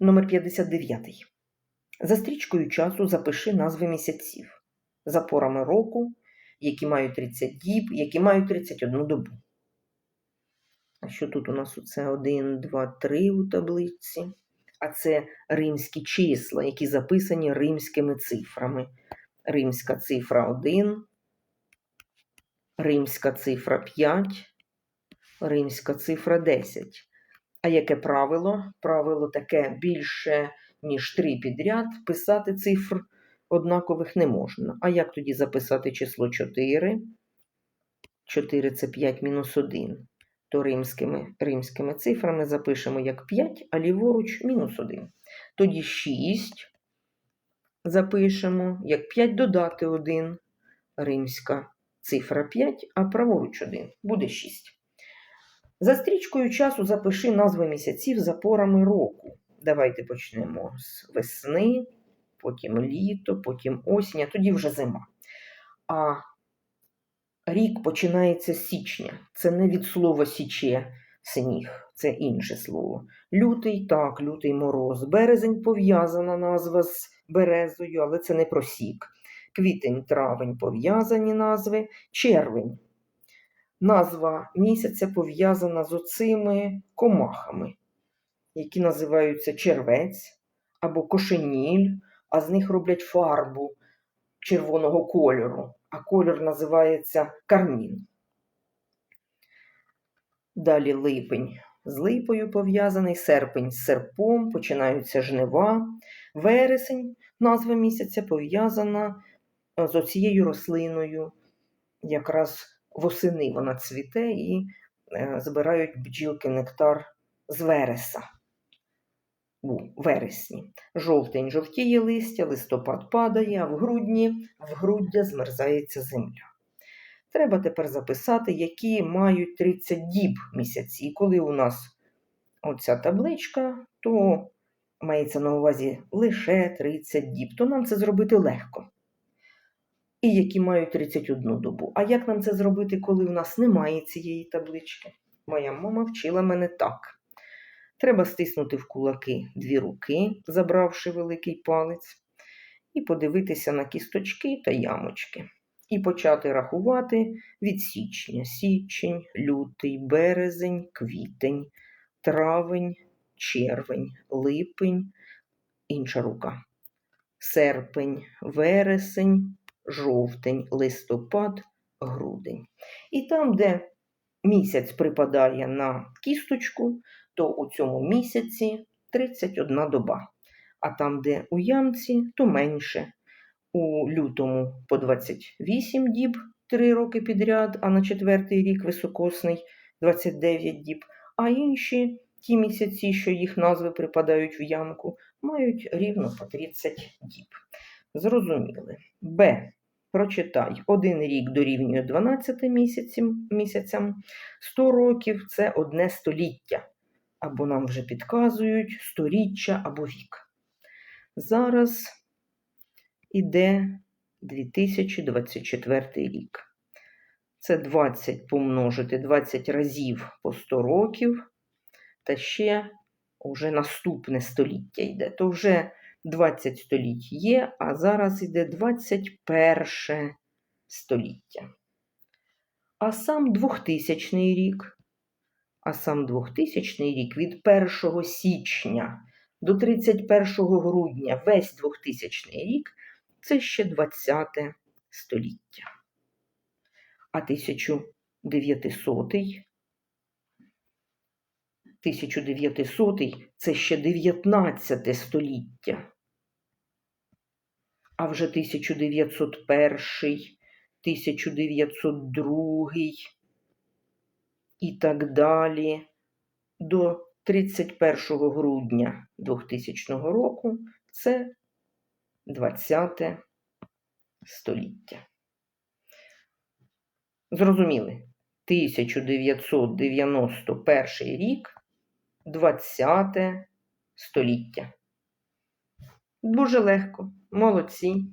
Номер 59. За стрічкою часу запиши назви місяців за порами року, які мають 30 діб, які мають 31 добу. А що тут у нас оце 1, 2, 3 у таблиці? А це римські числа, які записані римськими цифрами. Римська цифра 1, римська цифра 5, римська цифра 10. А яке правило? Правило таке більше, ніж 3 підряд, писати цифр однакових не можна. А як тоді записати число 4? 4 це 5 мінус 1. То римськими, римськими цифрами запишемо як 5, а ліворуч мінус 1. Тоді 6 запишемо як 5 додати 1. Римська цифра 5, а праворуч 1 буде 6. За стрічкою часу запиши назви місяців за порами року. Давайте почнемо з весни, потім літо, потім осінь, а тоді вже зима. А рік починається з січня. Це не від слова січе сніг, це інше слово. Лютий так, лютий мороз. Березень пов'язана назва з березою, але це не просік. Квітень, травень пов'язані назви, червень. Назва місяця пов'язана з оцими комахами, які називаються червець або кошеніль, а з них роблять фарбу червоного кольору, а кольор називається кармін. Далі липень з липою пов'язаний, серпень з серпом, починаються жнива, вересень, назва місяця пов'язана е, з оцією рослиною. Якраз восени вона цвіте і е, збирають бджілки нектар з вереса у вересні. Жовтень жовтіє листя, листопад падає, а в грудні в груддя змерзається земля. Треба тепер записати, які мають 30 діб місяці. Коли у нас оця табличка, то мається на увазі лише 30 діб, то нам це зробити легко. І які мають 31 добу. А як нам це зробити, коли у нас немає цієї таблички? Моя мама вчила мене так. Треба стиснути в кулаки дві руки, забравши великий палець, і подивитися на кісточки та ямочки. І почати рахувати від січня, січень, лютий, березень, квітень, травень, червень, липень, інша рука, серпень, вересень, жовтень, листопад, грудень. І там, де місяць припадає на кісточку, то у цьому місяці 31 доба. А там, де у ямці, то менше. У лютому по 28 діб 3 роки підряд, а на четвертий рік високосний 29 діб. А інші ті місяці, що їх назви припадають в ямку, мають рівно по 30 діб. Зрозуміли. Б. Прочитай, один рік дорівнює 12 місяцям, 100 років це одне століття або нам вже підказують сторіччя або вік. Зараз іде 2024 рік. Це 20 помножити 20 разів по 100 років, та ще вже наступне століття йде. То вже 20 століть є, а зараз йде 21 століття. А сам 2000 рік а сам 2000 рік від 1 січня до 31 грудня весь 2000 рік це ще 20 століття. А 1900 1900 це ще 19 століття. А вже 1901, 1902 і так далі до 31 грудня 2000 року це 20 століття. Зрозуміли, 1991 рік 20 століття. Дуже легко, молодці.